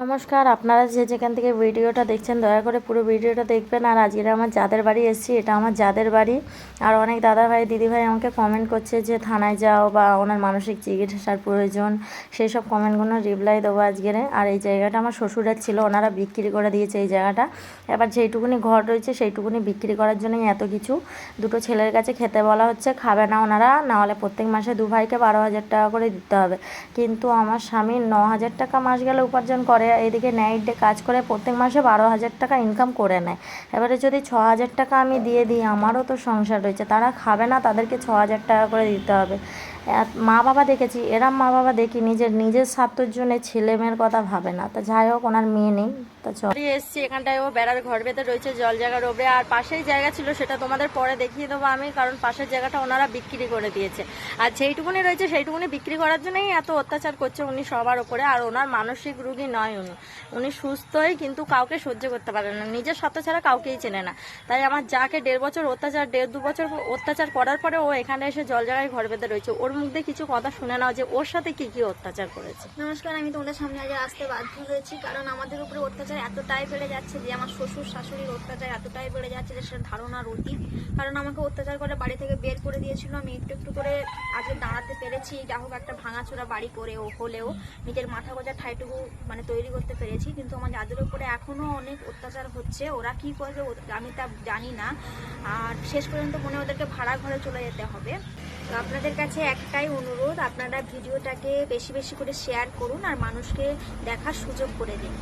নমস্কার, আপনারা যে যেখান থেকে ভিডিওটা দেখছেন, দয়া করে পুরো ভিডিওটা দেখবেন। আর আজকে আমার যাদের বাড়ি এসেছি, এটা আমার যাদের বাড়ি। আর অনেক দাদা ভাই দিদি ভাই আমাকে কমেন্ট করছে যে, থানায় যাও বা ওনার মানসিক চিকিৎসার প্রয়োজন সেই সব কমেন্টগুলো রিপ্লাই দেবো আজকের আর এই জায়গাটা আমার শ্বশুরের ছিল, ওনারা বিক্রি করে দিয়েছে এই জায়গাটা। এবার যেইটুকুনি ঘর রয়েছে, সেইটুকুনি বিক্রি করার জন্যই এত কিছু। দুটো ছেলের কাছে খেতে বলা হচ্ছে, খাবে না ওনারা না হলে প্রত্যেক মাসে দু ভাইকে বারো হাজার টাকা করে দিতে হবে। কিন্তু আমার স্বামী ন হাজার টাকা মাস গেলে উপার্জন করে এদিকে নাইট ডে কাজ করে প্রত্যেক মাসে বারো হাজার টাকা ইনকাম করে নেয়। এবারে যদি ছ হাজার টাকা আমি দিয়ে দিই, আমারও তো সংসার রয়েছে, তারা খাবে না, তাদেরকে ছ হাজার টাকা করে দিতে হবে। মা বাবা দেখেছি এরম মা বাবা দেখি নিজের নিজের স্বার্থের জন্য ছেলে মেয়ের কথা ভাবে না। তা যাই হোক, ওনার মেয়ে নেই, তা চল। এসছি এখানটায়, ও বেড়ার ঘর বেঁধে রয়েছে, জল জায়গার ওপরে আর পাশেই জায়গা ছিল, সেটা তোমাদের পরে দেখিয়ে দেবো আমি, কারণ পাশের জায়গাটা ওনারা বিক্রি করে দিয়েছে। আর যেইটুকুনি রয়েছে, সেইটুকুনি বিক্রি করার জন্যই এত অত্যাচার করছে উনি সবার ওপরে আর ওনার মানসিক রুগী নয় উনি উনি সুস্থই কিন্তু কাউকে সহ্য করতে পারে না। নিজের সত্য ছাড়া কাউকেই চেনে না। তাই আমার যাকে দেড় বছর অত্যাচার, দেড় দু বছর অত্যাচার করার পরে ও এখানে এসে জল জায়গায় ঘর বেঁধে রয়েছে। ওর মুখ দিয়ে কিছু কথা শুনে নাও যে ওর সাথে কি কি অত্যাচার করেছে। নমস্কার, আমি তোমাদের সামনে আজ আসতে বাধ্য হয়েছি কারণ আমাদের উপরে অত্যাচার এতটাই বেড়ে যাচ্ছে যে আমার শ্বশুর, শাশুড়ির অত্যাচার এতটাই বেড়ে যাচ্ছে যে সেটা ধারণার অতীত। কারণ আমাকে অত্যাচার করে বাড়ি থেকে বের করে দিয়েছিল। আমি একটু একটু করে আজকে দাঁড়াতে পেরেছি। যা হোক একটা ভাঙাচোরা বাড়ি করেও, হলেও নিজের মাথা গোজা ঠাইটুকু মানে তৈরি করতে পেরেছি, কিন্তু আমার যাদের উপরে এখনও অনেক অত্যাচার হচ্ছে, ওরা কি করবে আমি তা জানি না। আর শেষ পর্যন্ত মনে ওদেরকে ভাড়া ঘরে চলে যেতে হবে। তো আপনাদের কাছে একটাই অনুরোধ, আপনারা ভিডিওটাকে বেশি বেশি করে শেয়ার করুন আর মানুষকে দেখার সুযোগ করে দিন।